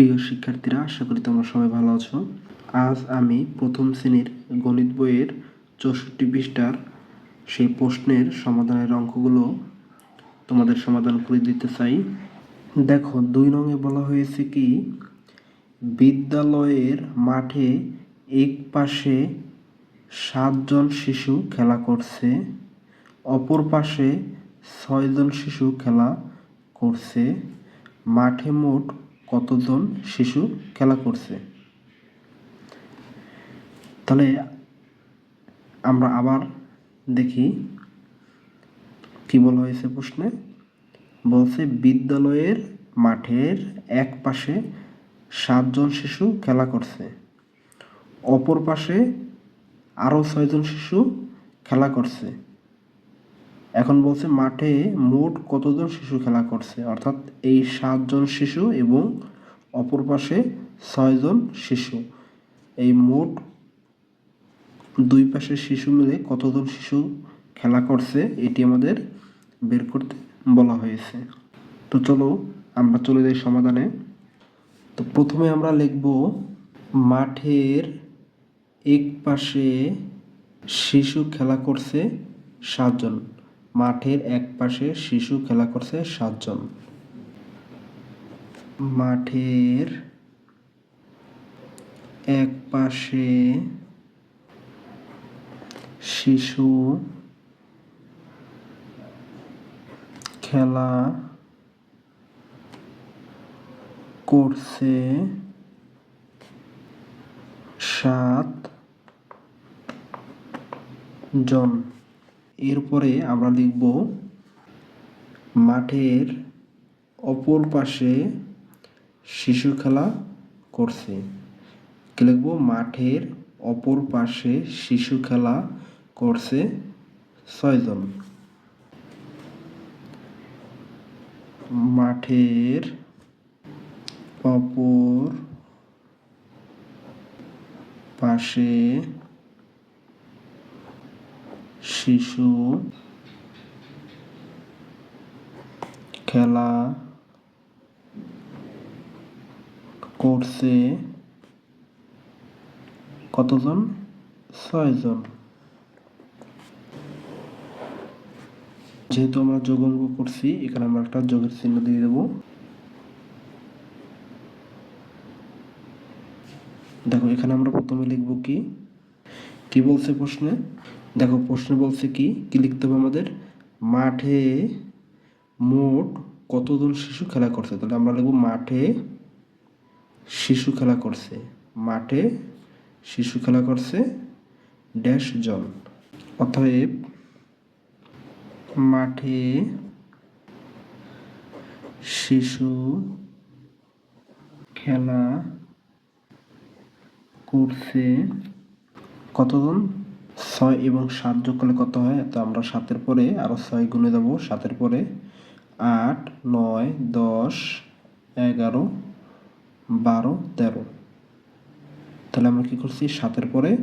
প্রিয় শিক্ষার্থীরা, আশা করি তোমরা সবাই ভালো আছো। আজ আমি প্রথম শ্রেণির গণিত বইয়ের চৌষট্টি পৃষ্ঠার সেই প্রশ্নের সমাধানের অঙ্কগুলো তোমাদের সমাধান করে দিতে চাই। দেখো, দুই রঙে বলা হয়েছে কি, বিদ্যালয়ের মাঠে এক পাশে সাতজন শিশু খেলা করছে, অপর পাশে ছয়জন শিশু খেলা করছে। মাঠে মোট কতজন শিশু খেলা করছে? তাহলে আমরা আবার দেখি কি বলা হয়েছে প্রশ্নে। বলছে, বিদ্যালয়ের মাঠের এক পাশে সাতজন শিশু খেলা করছে, অপর পাশে আরও ছয়জন শিশু খেলা করছে। এখন বলছে মাঠে মোট কতজন শিশু খেলা করছে? অর্থাৎ এই সাতজন শিশু এবং অপর পাশে ছয়জন শিশু। এই মোট দুই পাশে শিশু মিলে কতজন শিশু খেলা করছে এটি আমাদের বের করতে বলা হয়েছে। তো চলো আমরা চলে যাই সমাধানে। তো প্রথমে আমরা লিখব, মাঠের এক পাশে শিশু খেলা করছে সাতজন। মাঠের এক পাশে শিশু খেলা করছে সাতজন। মাঠের এক পাশে শিশু খেলা করছে সাত জন এরপরে আমরা লিখব মাঠের অপর পাশে শিশু খেলা করছে। কি লিখব? মাঠের অপর পাশে শিশু খেলা করছে ছয়জন মাঠের অপর পাশে শিশু, খেলা করছে কতজন? ছয়জন। যেহেতু আমরা যোগ অঙ্ক করছি, এখানে আমরা একটা যোগের চিহ্ন দিয়ে দেবো। দেখো, এখানে আমরা প্রথমে লিখব কি? কি বলছে প্রশ্নে? দেখো প্রশ্নে বলছে কি? কি লিখতে হবে আমাদের? মাঠে মোট কতজন শিশু খেলা করছে? তাহলে আমরা লিখব মাঠে শিশু খেলা করছে। মাঠে শিশু খেলা করছে ড্যাশ জন। অতএব মাঠে শিশু খেলা করছে কতজন? ছয় এবং সাত যোগ করলে কত হয়? তো আমরা সাতের পরে আরও ছয় গুণে দেবো। সাতের পরে আট, নয়, দশ, এগারো, বারো, তেরো। তাহলে আমরা কী করছি? সাতের পরে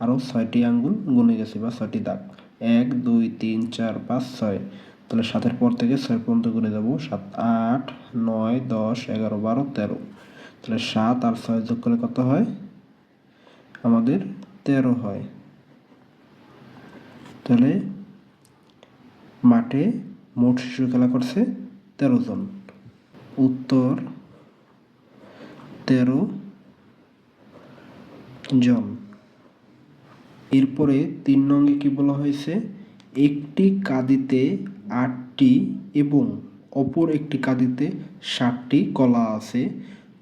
আরও ছয়টি আঙ্গুল গুনে গেছি বা ছয়টি দাগ। এক, দুই, তিন, চার, পাঁচ, ছয়। তাহলে সাতের পর থেকে ছয় পর্যন্ত গুনে দেবো। সাত, আট, নয়, দশ, এগারো, বারো, তেরো। তাহলে সাত আর ছয় যোগ করলে কত হয়? আমাদের তেরো হয়। তাহলে মাঠে মোট শিশু খেলা করছে তেরো জন। উত্তর তেরো জন। এরপরে তিন নঙ্গে কি বলা হয়েছে? একটি কাদিতে আটটি এবং অপর একটি কাদিতে ষাটটি কলা আছে।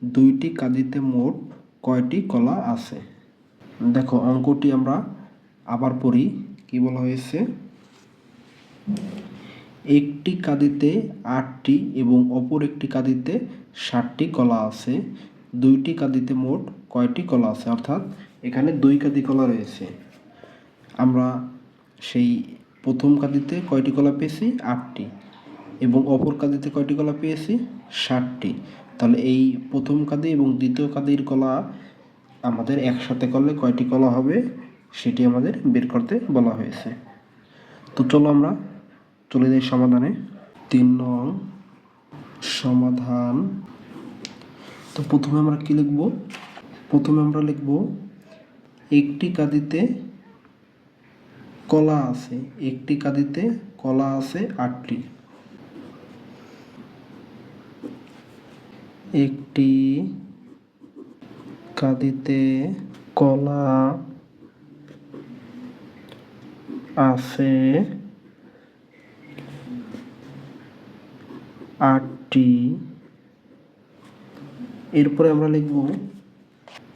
দুইটি কাদিতে মোট কয়টি কলা আছে? দেখো, অঙ্কটি আমরা আবার পড়ি। কি বলা হয়েছে? একটি কাদিতে আটটি এবং অপর একটি কাদিতে ষাটটি কলা আছে। দুইটি কাদিতে মোট কয়টি কলা আছে? অর্থাৎ এখানে দুই কাদি কলা রয়েছে। আমরা সেই প্রথম কাদিতে কয়টি কলা পেয়েছি? আটটি। এবং অপর কাদিতে কয়টি কলা পেয়েছি? ষাটটি তাহলে এই প্রথম কাদি এবং দ্বিতীয় কাদির কলা আমাদের একসাথে করলে কয়টি কলা হবে? সেটি আমাদের বের করতে বলা হয়েছে। তো চলো আমরা চলে যাই সমাধানে। তিন নং সমাধান। তো প্রথমে আমরা কি লিখব? প্রথমে আমরা লিখব, একটি কাদিতে কলা আছে, একটি কাদিতে কলা আছে আটটি। একটি কাদিতে কলা আছে আটটি। এরপরে আমরা লিখব,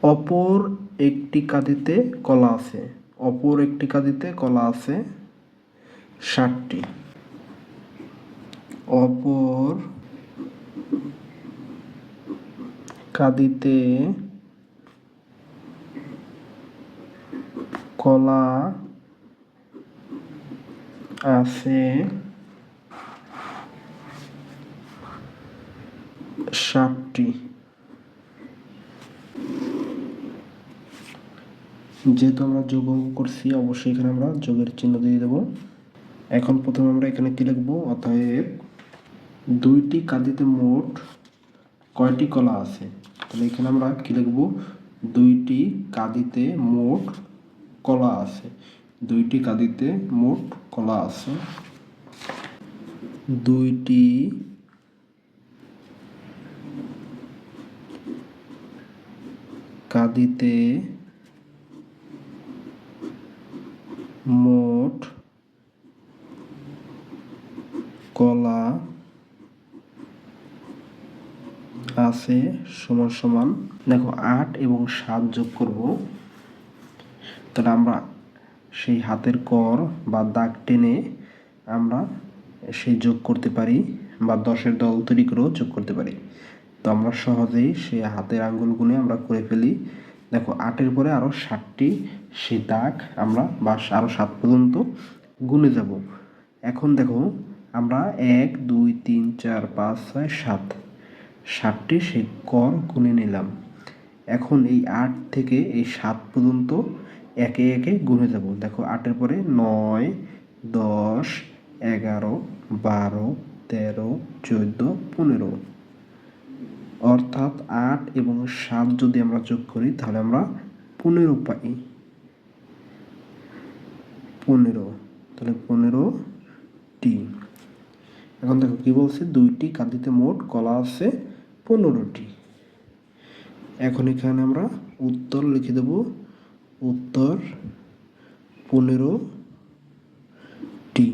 অপর একটি কাদিতে কলা আছে। অপর একটি কাদিতে কলা আছে ষাটটি। অপর কাদিতে কলা আছে ষাটটি যেহেতু আমরা যোগ করছি, অবশ্যই এখানে আমরা যোগের চিহ্ন দিয়ে দেব। এখন প্রথমে আমরা এখানে কি লিখব? অতএব দুইটি কাঁদিতে মোট কয়টি কলা আছে? তাহলে এখানে আমরা কি লিখব? দুইটি কাঁদিতে মোট কলা আছে। দুইটি কাঁদিতে মোট কলা আছে। দুইটি কাঁদিতে মোট কলা আছে সমান সমান, দেখো আট এবং সাত যোগ করব। তাহলে আমরা সেই হাতের কর বা দাগ টেনে আমরা সেই যোগ করতে পারি বা দশের দল তৈরি করেও যোগ করতে পারি। তো আমরা সহজেই সেই হাতের আঙ্গুল গুনে আমরা করে ফেলি। দেখো, আটের পরে আরও ষাটটি সেই দাগ আমরা বা আরও সাত পর্যন্ত গুনে যাব। এখন দেখো, আমরা এক, দুই, তিন, চার, পাঁচ, ছয়, সাত। ষাটটি সেই কর গুনে নিলাম। এখন এই আট থেকে এই সাত পর্যন্ত একে একে গুনে যাব। দেখো, আটের পরে নয়, দশ, এগারো, বারো, তেরো, চোদ্দ, পনেরো। অর্থাৎ আট এবং সাত যদি আমরা যোগ করি, তাহলে আমরা পনেরো পাই। পনেরো, তাহলে পনেরো টি। এখন দেখো, কি বলছে? দুইটি কাঁদিতে মোট কলা আছে পনেরোটি। এখন এখানে আমরা উত্তর লিখে দেব উত্তর পনেরো টি।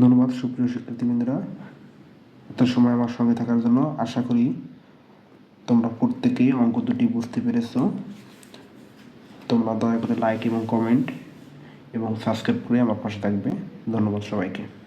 ধন্যবাদ সুপ্রিয় শিক্ষার্থীবৃন্দরা, এত সময় আমার সঙ্গে থাকার জন্য আশা করি তোমরা প্রত্যেকেই অঙ্ক দুটি বুঝতে পেরেছ। তোমরা দয়া করে লাইক এবং কমেন্ট এবং সাবস্ক্রাইব করে আমার পাশে থাকবে। ধন্যবাদ সবাইকে।